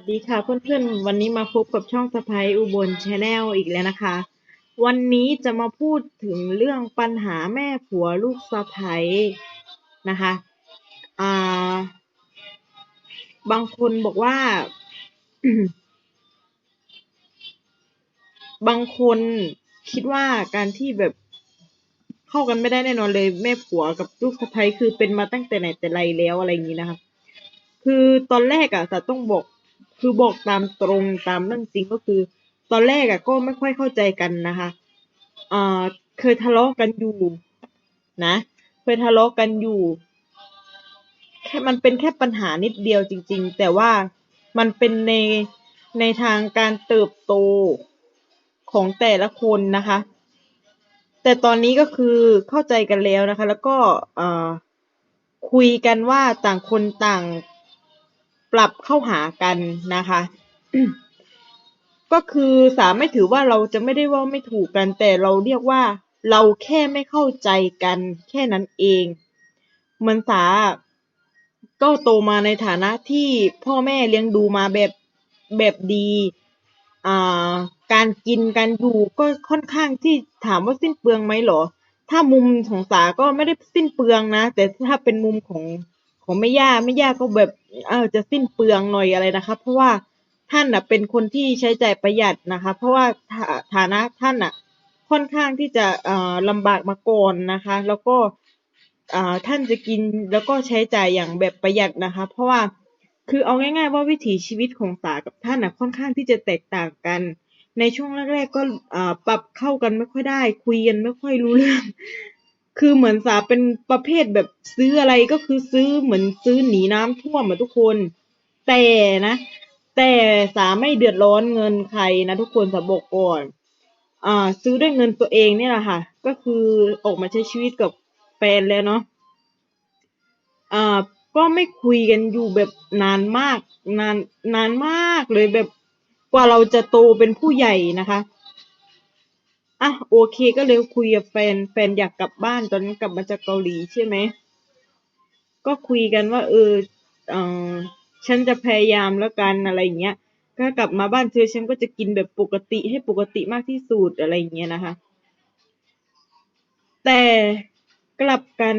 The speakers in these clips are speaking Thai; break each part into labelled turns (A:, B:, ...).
A: วัสดีค่ะเพื่อนๆ วันนี้มาพบกับช่องสไปอุบลชาแนลอีกแล้วนะคะ วันนี้จะมาพูดถึงเรื่องปัญหาแม่ผัวลูกสะใภ้นะคะอ่าบางคนบอกว่า บางคนคิดว่าการที่แบบเข้ากันไม่ได้แน่นอนเลย แม่ผัวกับลูกสะใภ้คือเป็นมาตั้งแต่ไหนแต่ไรแล้วอะไรอย่างนี้นะคะคือตอนแรกอะจะต้องบอก คือบอกตามตรงตามเรื่องจริงก็คือ ตอนแรกอะก็ไม่ค่อยเข้าใจกันนะคะอ่าเคยทะเลาะกันอยู่นะ เคยทะเลาะกันอยู่แค่มันเป็นแค่ปัญหานิดเดียวจริง ๆ แต่ว่ามันเป็นในในทางการเติบโตของแต่ละคนนะคะ แต่ตอนนี้ก็คือเข้าใจกันแล้วนะคะ แล้วก็คุยกันว่าต่างคนต่าง ปรับเข้าหากันนะคะ ก็คือสาไม่ถือว่าเราจะไม่ได้ว่าไม่ถูกกัน แต่เราเรียกว่าเราแค่ไม่เข้าใจกันแค่นั้นเองเหมือนสาก็โตมาในฐานะที่พ่อแม่เลี้ยงดูมาแบบแบบดีอ่าการกินการอยู่ก็ค่อนข้างที่ถามว่าสิ้นเปลืองไหมเหรอ ถ้ามุมของสาก็ไม่ได้สิ้นเปลืองนะ แต่ถ้าเป็นมุมของของแม่ย่าแม่ย่าก็แบบ เออจะสิ้นเปลืองหน่อยอะไรนะคะ เพราะว่าท่านอะเป็นคนที่ใช้ใจ่ายประหยัดนะคะ เพราะว่าฐานะท่านอะค่อนข้างที่จะเอ่อลำบากมาก่อนนะคะ แล้วก็อ่าท่านจะกินแล้วก็ใช้จ่ายอย่างแบบประหยัดนะคะ เพราะว่าคือเอาง่ายๆว่าวิถีชีวิตของสากับท่านอะค่อนข้างที่จะแตกต่างกัน ในช่วงแรกๆก็อ่าปรับเข้ากันไม่ค่อยได้ คุยกันไม่ค่อยรู้เรื่อง คือเหมือนสาเป็นประเภทแบบซื้ออะไรก็คือซื้อเหมือนซื้อหนีน้ำท่วมอะทุกคน แต่นะ แต่สาไม่เดือดร้อนเงินใครนะทุกคนสาบอกก่อนอ่า ซื้อด้วยเงินตัวเองเนี่ยแหละค่ะ ก็คือออกมาใช้ชีวิตกับแฟนแล้วเนาะอ่าก็ไม่คุยกันอยู่แบบนานมาก นานนานมากเลยแบบกว่าเราจะโตเป็นผู้ใหญ่นะคะ อะโอเคก็เลยคุยกับแฟน แฟนอยากกลับบ้านตอนนั้นกลับมาจากเกาหลีใช่ไหม ก็คุยกันว่า เออเออฉันจะพยายามแล้วกันอะไรเงี้ยก็กลับมาบ้านเธอฉันก็จะกินแบบปกติให้ปกติมากที่สุดอะไรเงี้ยนะคะ แต่กลับกัน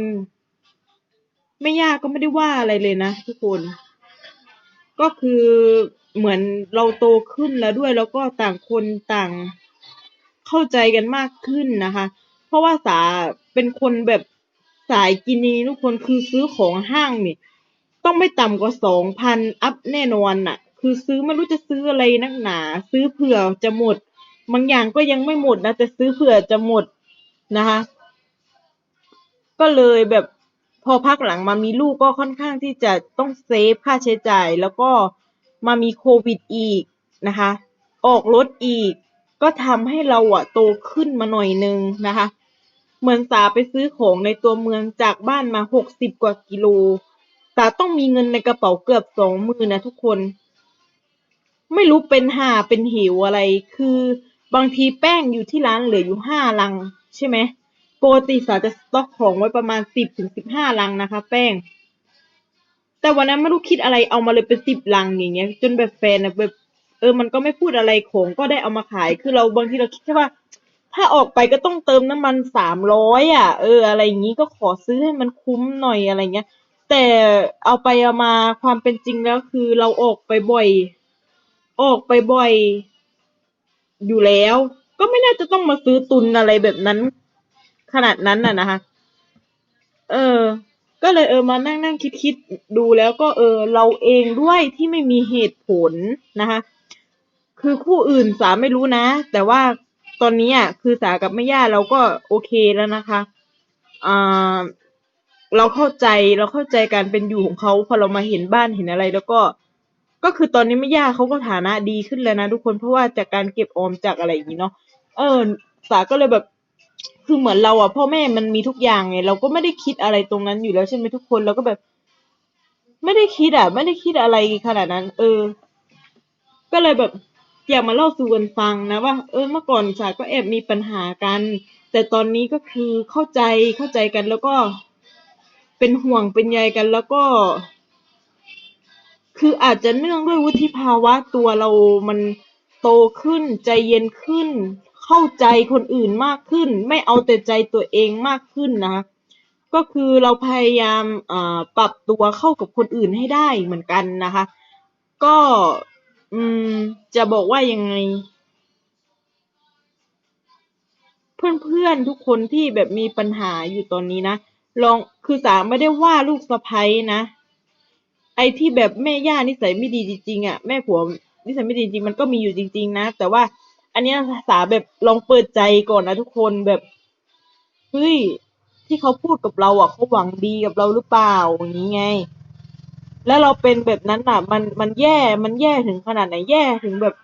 A: ไม่ยากก็ไม่ได้ว่าอะไรเลยนะทุกคน ก็คือเหมือนเราโตขึ้นแล้วด้วยแล้วก็ต่างคนต่าง เข้าใจกันมากขึ้นนะคะ เพราะว่าสาเป็นคนแบบสายกินีทุกคนคือซื้อของห้างนี่ต้องไม่ต่ำกว่าสองพันอัพแน่นอนน่ะ คือซื้อไม่รู้จะซื้ออะไรนักหนา ซื้อเผื่อจะหมด บางอย่างก็ยังไม่หมดนะแต่ซื้อเผื่อจะหมดนะคะ ก็เลยแบบพอพักหลังมามีลูกก็ค่อนข้างที่จะต้องเซฟค่าใช้จ่าย แล้วก็มามีโควิดอีกนะคะ ออกรถอีก ก็ทำให้เราอะโตขึ้นมาหน่อยนึงนะคะ เหมือนสาไปซื้อของในตัวเมืองจากบ้านมาหกสิบกว่ากิโลสาต้องมีเงินในกระเป๋าเกือบสองมือนะทุกคน ไม่รู้เป็นหาเป็นหิวอะไร คือบางทีแป้งอยู่ที่ร้านเหลืออยู่ห้าลัง ใช่ไหมปกติสาจะสต็อกของไว้ประมาณสิบถึงสิบห้าลังนะคะ แป้ง แต่วันนั้นไม่รู้คิดอะไรเอามาเลยเป็นสิบลังอย่างเงี้ย จนแบบแฟนแบบ เออมันก็ไม่พูดอะไรของก็ได้เอามาขาย คือเราบางทีเราคิดแค่ว่า ถ้าออกไปก็ต้องเติมน้ำมันสามร้อยอะ เออ อะไรอย่างงี้ก็ขอซื้อให้มันคุ้มหน่อยอะไรเงี้ย แต่เอาไปเอามาความเป็นจริงแล้วคือเราออกไปบ่อย ออกไปบ่อย อยู่แล้ว ก็ไม่น่าจะต้องมาซื้อตุนอะไรแบบนั้น ขนาดนั้นน่ะนะคะ เออก็เลยเออมานั่งนั่งคิดคิดดูแล้วก็เออเราเองด้วยที่ไม่มีเหตุผลนะคะ คือคู่อื่นสาไม่รู้นะ แต่ว่าตอนนี้อะคือสากับแม่ย่าเราก็โอเคแล้วนะคะอ่าเราเข้าใจเราเข้าใจการเป็นอยู่ของเขาพอเรามาเห็นบ้านเห็นอะไร แล้วก็ ก็คือตอนนี้แม่ย่าเขาก็ฐานะดีขึ้นแล้วนะทุกคนเพราะว่าจากการเก็บออมจากอะไรอย่างนี้เนาะเออสาก็เลยแบบคือเหมือนเราอะพ่อแม่มันมีทุกอย่างไงเราก็ไม่ได้คิดอะไรตรงนั้นอยู่แล้วใช่ไหมทุกคนเราก็แบบ ไม่ได้คิดอะ ไม่ได้คิดอะไรขนาดนั้น เออ ก็เลยแบบ อยากมาเล่าสู่กันฟังนะว่า เออเมื่อก่อนสาก็แอบมีปัญหากัน แต่ตอนนี้ก็คือเข้าใจเข้าใจกันแล้วก็เป็นห่วงเป็นใยกันแล้วก็ คืออาจจะเนื่องด้วยวุฒิภาวะตัวเรามันโตขึ้นใจเย็นขึ้น เข้าใจคนอื่นมากขึ้น ไม่เอาแต่ใจตัวเองมากขึ้นนะคะก็คือเราพยายามอ่าปรับตัวเข้ากับคนอื่นให้ได้เหมือนกันนะคะ ก็ อืม จะบอกว่ายังไง เพื่อนๆทุกคนที่แบบมีปัญหาอยู่ตอนนี้นะลองคือสาไม่ได้ว่าลูกสะใภ้นะ ไอ้ที่แบบแม่ย่านิสัยไม่ดีจริงๆอะแม่ผัวนิสัยไม่ดีจริงๆมันก็มีอยู่จริง ๆ นะ แต่ว่า อันนี้สาแบบลองเปิดใจก่อนนะทุกคนแบบเฮ้ยที่เขาพูดกับเราอะเขาหวังดีกับเราหรือเปล่าอย่างนี้ไง แล้วเราเป็นแบบนั้นอะ มันมันแย่มันแย่ถึงขนาดไหนแย่ถึงแบบ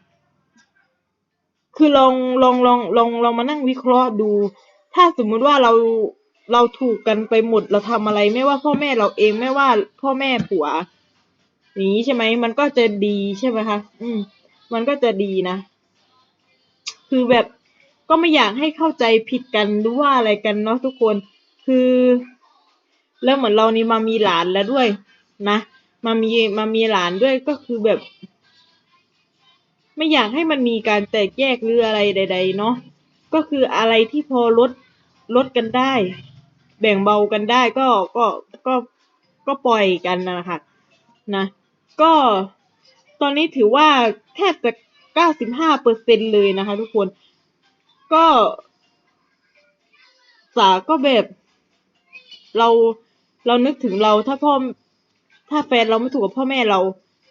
A: คือลองลองลองลองลองมานั่งวิเคราะห์ดู ถ้าสมมุติว่าเราเราถูกกันไปหมดเราทำอะไร ไม่ว่าพ่อแม่เราเองไม่ว่าพ่อแม่ผัวอย่างนี้ใช่ไหมมันก็จะดีใช่ไหมคะอืม มันก็จะดีนะ คือแบบก็ไม่อยากให้เข้าใจผิดกันหรือว่าอะไรกันเนาะทุกคน คือ แล้วเหมือนเรานี่มามีหลานแล้วด้วย นะ มามีมามีหลานด้วยก็คือแบบ ไม่อยากให้มันมีการแตกแยกหรืออะไรใด ๆ เนาะก็คืออะไรที่พอลดลดกันได้ แบ่งเบากันได้ก็ก็ก็ก็ปล่อยกันนะคะนะ ก็ตอนนี้ถือว่าแทบจะเก้าสิบห้าเปอร์เซ็นเลยนะคะ ทุกคน ก็สาก็แบบ เราเรานึกถึงเราถ้าพ่อ ถ้าแฟนเราไม่ถูกกับพ่อแม่เรา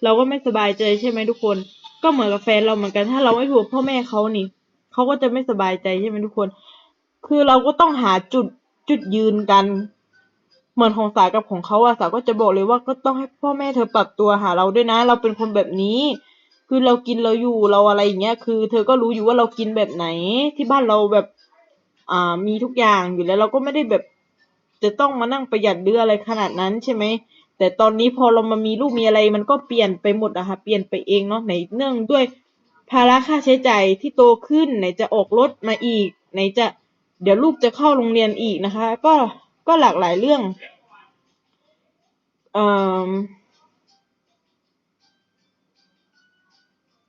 A: เราก็ไม่สบายใจใช่ไหมทุกคน ก็เหมือนกับแฟนเราเหมือนกัน ถ้าเราไม่ถูกกับพ่อแม่เขานี่เขาก็จะไม่สบายใจใช่ไหมทุกคน คือเราก็ต้องหาจุดจุดยืนกัน เหมือนของสากับของเขาอะสาก็จะบอกเลยว่าก็ต้องให้พ่อแม่เธอปรับตัวหาเราด้วยนะ เราเป็นคนแบบนี้ คือเรากินเราอยู่เราอะไรอย่างเงี้ย คือ เธอก็รู้อยู่ว่าเรากินแบบไหน ที่บ้านเราแบบ อ่ามีทุกอย่างอยู่แล้วเราก็ไม่ได้แบบจะต้องมานั่งประหยัดเดืออะไรขนาดนั้นใช่ไหม แต่ตอนนี้พอเรามามีลูกมีอะไรมันก็เปลี่ยนไปหมดอะค่ะเปลี่ยนไปเองเนาะไหนเนื่องด้วยภาระค่าใช้จ่ายที่โตขึ้นไหนจะออกรถมาอีก ไหนจะเดี๋ยวลูกจะเข้าโรงเรียนอีกนะคะ ก็ก็หลากหลายเรื่องเอ่อ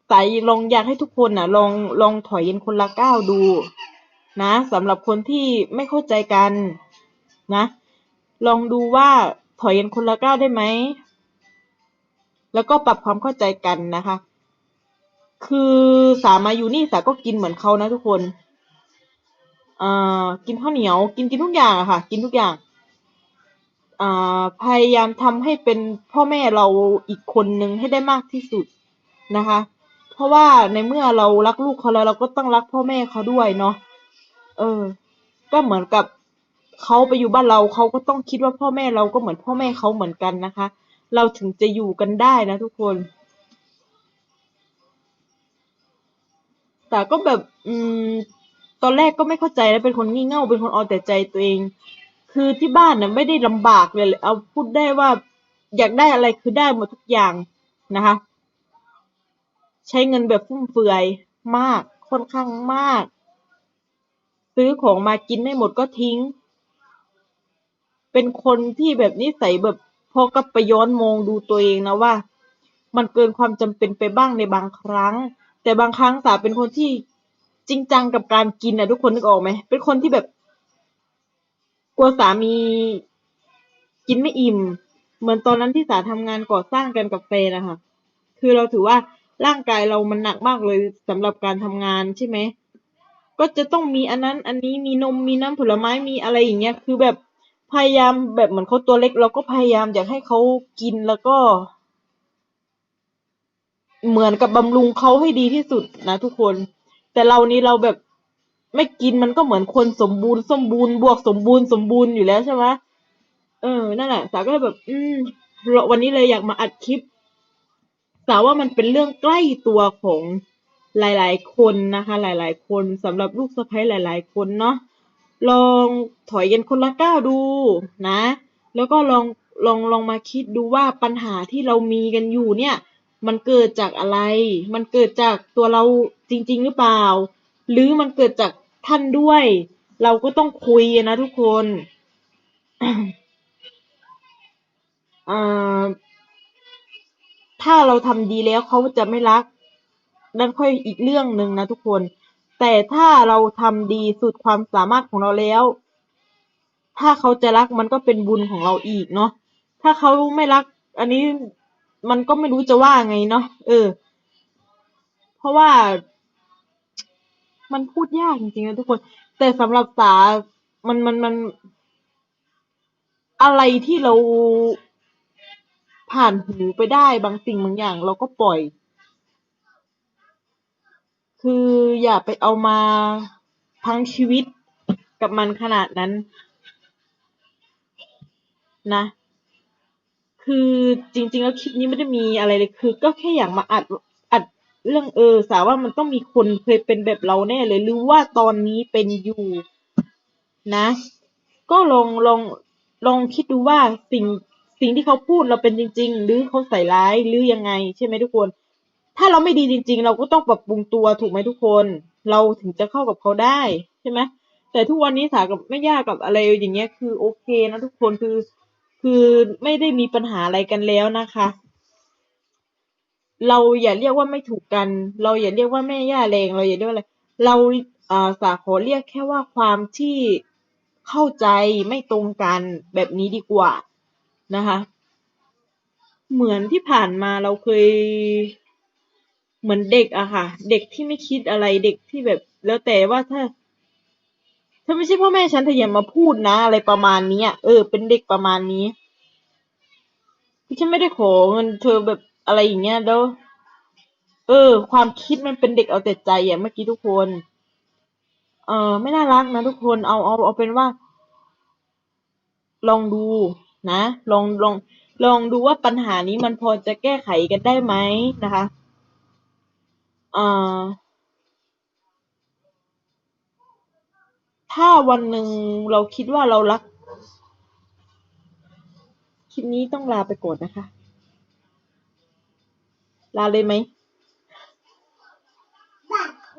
A: สายลองอยากให้ทุกคนนะลองลองถอยเย็นคนละก้าวดู นะสำหรับคนที่ไม่เข้าใจกันนะ ลองดูว่า ถอยเย็นคนละก้าวได้ไหม แล้วก็ปรับความเข้าใจกันนะคะ คือสามาอยู่นี่สาก็กินเหมือนเขานะทุกคนอ่ากินข้าวเหนียวกินกินทุกอย่างอะค่ะ กินทุกอย่างอ่าพยายามทำให้เป็นพ่อแม่เราอีกคนนึงให้ได้มากที่สุดนะคะ เพราะว่าในเมื่อเรารักลูกเขาแล้วเราก็ต้องรักพ่อแม่เขาด้วยเนาะเออ ก็เหมือนกับ เขาไปอยู่บ้านเราเขาก็ต้องคิดว่าพ่อแม่เราก็เหมือนพ่อแม่เขาเหมือนกันนะคะ เราถึงจะอยู่กันได้นะทุกคน แต่ก็แบบ อืม ตอนแรกก็ไม่เข้าใจแล้วเป็นคนงี่เง่าเป็นคนเอาแต่ใจตัวเอง คือที่บ้านน่ะไม่ได้ลำบากเลยเอาพูดได้ว่า อยากได้อะไรคือได้หมดทุกอย่างนะคะ ใช้เงินแบบฟุ่มเฟือยมากค่อนข้างมาก ซื้อของมากินไม่หมดก็ทิ้ง เป็นคนที่แบบนิสัยแบบพอกับไปย้อนมองดูตัวเองนะว่า มันเกินความจำเป็นไปบ้างในบางครั้ง แต่บางครั้งสาเป็นคนที่จริงจังกับการกินนะทุกคนนึกออกไหมเป็นคนที่แบบกลัวสามีกินไม่อิ่ม เหมือนตอนนั้นที่สาทำงานก่อสร้างกันกับแฟนนะคะคือเราถือว่าร่างกายเรามันหนักมากเลยสำหรับการทำงานใช่ไหมก็จะต้องมีอันนั้น อันนี้มีนมมีน้ำผลไม้มีอะไรอย่างเงี้ย คือแบบ พยายามแบบเหมือนเขาตัวเล็ก เราก็พยายามอยากให้เขากินแล้วก็ เหมือนกับบำรุงเขาให้ดีที่สุดนะทุกคน แต่เรานี้เราแบบไม่กินมันก็เหมือนคนสมบูรณ์สมบูรณ์บวกสมบูรณ์สมบูรณ์อยู่แล้วใช่ไหมเออ นั่นแหละ สาวก็เลยแบบ อืมวันนี้เลยอยากมาอัดคลิป สาวว่ามันเป็นเรื่องใกล้ตัวของหลาย ๆ คนนะคะ หลาย ๆ คนสำหรับลูกสะใภ้หลาย ๆ คนเนาะ ลองถอยกันคนละก้าวดูนะ แล้วก็ลองลองลองมาคิดดูว่าปัญหาที่เรามีกันอยู่เนี่ย มันเกิดจากอะไร มันเกิดจากตัวเราจริง ๆ หรือเปล่า หรือมันเกิดจากท่านด้วย เราก็ต้องคุยนะทุกคนอ่าถ้าเราทำดีแล้วเขาจะไม่รักนั่นค่อยอีกเรื่องหนึ่งนะทุกคน แต่ถ้าเราทำดีสุดความสามารถของเราแล้ว ถ้าเขาจะรักมันก็เป็นบุญของเราอีกเนาะถ้าเขาไม่รัก อันนี้มันก็ไม่รู้จะว่าไงเนาะเออ เพราะว่า มันพูดยากจริงๆนะทุกคน แต่สำหรับสามันมันมัน อะไรที่เราผ่านหูไปได้บางสิ่งบางอย่าง เราก็ปล่อย คืออย่าไปเอามาทั้งชีวิตกับมันขนาดนั้นนะ คือจริง ๆ แล้วคลิปนี้ไม่ได้มีอะไรเลยคือ ก็แค่อยากมาอัดอัดเรื่องเออ สาว่ามันต้องมีคนเคยเป็นแบบเราแน่เลยหรือว่าตอนนี้เป็นอยู่นะ ก็ลองลองลองคิดดูว่าสิ่งสิ่งที่เขาพูดเราเป็นจริง ๆ หรือเขาใส่ร้ายหรือยังไง ใช่ไหมทุกคน ถ้าเราไม่ดีจริง ๆ เราก็ต้องปรับปรุงตัวถูกไหมทุกคน เราถึงจะเข้ากับเขาได้ใช่ไหมแต่ทุกวันนี้สากับไม่ยากกับอะไรอย่างเงี้ยคือโอเคนะทุกคนคือ คือไม่ได้มีปัญหาอะไรกันแล้วนะคะ เราอย่าเรียกว่าไม่ถูกกัน เราอย่าเรียกว่าแม่ย่าแรงเราอย่าเรียกว่าอะไรเราอ่อสาขอเรียกแค่ว่าความที่เข้าใจไม่ตรงกันแบบนี้ดีกว่านะคะ เหมือนที่ผ่านมาเราเคย เหมือนเด็กอะค่ะ เด็กที่ไม่คิดอะไรเด็กที่แบบ แล้วแต่ว่าถ้าถ้าไม่ใช่พ่อแม่ฉันเธออย่ามาพูดนะอะไรประมาณนี้เออ เป็นเด็กประมาณนี้ที่ฉันไม่ได้ขอเงินเธอแบบอะไรอย่างเงี้ยแล้ว เออ ความคิดมันเป็นเด็กเอาแต่ใจอะเมื่อกี้ทุกคน เออไม่น่ารักนะทุกคนเอาเอาเอาเป็นว่า ลองดูนะลองลองลองดูว่าปัญหานี้มันพอจะแก้ไขกันได้ไหมนะคะ อ่อถ้าวันหนึ่งเราคิดว่าเรารัก คลิปนี้ต้องลาไปก่อนนะคะ ลาเลยไหม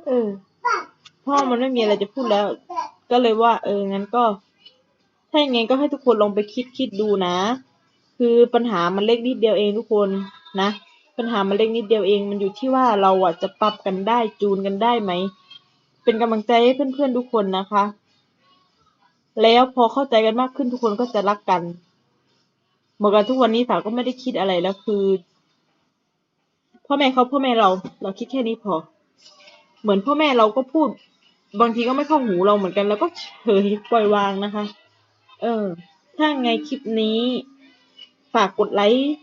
A: เออพราะมันไม่มีอะไรจะพูดแล้ว ก็เลยว่า เออ งั้นก็ ถ้าอย่างงั้นก็ให้ทุกคนลองไปคิดคิดดูนะ คือปัญหามันเล็กนิดเดียวเองทุกคนนะ ปัญหามันเล็กนิดเดียวเอง มันอยู่ที่ว่าเราอะจะปรับกันได้จูนกันได้ไหม เป็นกำลังใจให้เพื่อนๆทุกคนนะคะ แล้วพอเข้าใจกันมากขึ้นทุกคนก็จะรักกันเหมือนกันทุกวันนี้สาวก็ไม่ได้คิดอะไรแล้วคือ พ่อแม่เขาพ่อแม่เรา เราคิดแค่นี้พอ เหมือนพ่อแม่เราก็พูด บางทีก็ไม่เข้าหูเราเหมือนกันแล้วก็เฉยปล่อยวางนะคะ เออ ถ้าไงคลิปนี้ ฝากกดไลค์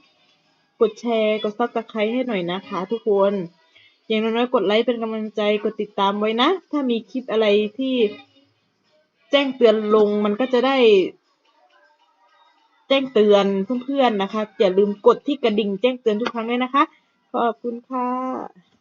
A: ดแชร์ กดซับสไครต์ให้หน่อยนะคะทุกคน อย่างน้อยๆกดไลค์เป็นกำลังใจ กดติดตามไว้นะ ถ้ามีคลิปอะไรที่แจ้งเตือนลงมันก็จะได้ แจ้งเตือนเพื่อนๆนะคะ อย่าลืมกดที่กระดิ่งแจ้งเตือนทุกครั้งด้วยนะคะ ขอบคุณค่ะ